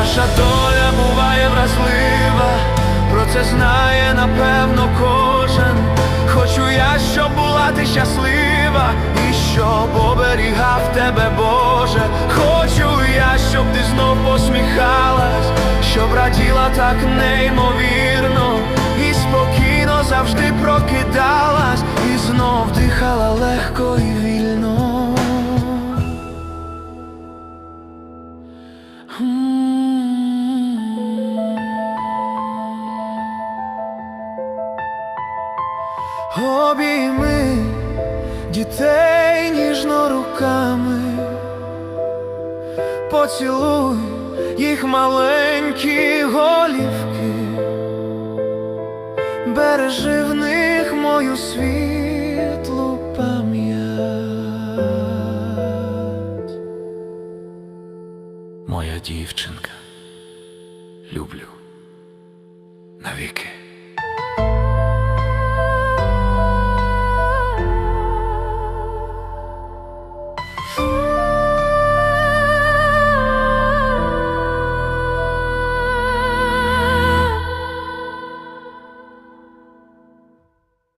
Наша доля буває вразлива, про це знає напевно кожен. Хочу я, щоб була ти щаслива, і щоб оберігав тебе, Боже. Хочу я, щоб ти знов посміхалась, щоб раділа так неймовірно, і спокійно завжди прокидалась, і знов дихала легко і вільно. Обійми дітей ніжно руками, поцілуй їх маленькі голівки, бережи в них мою світлу пам'ять. Моя дівчинка, люблю навіки.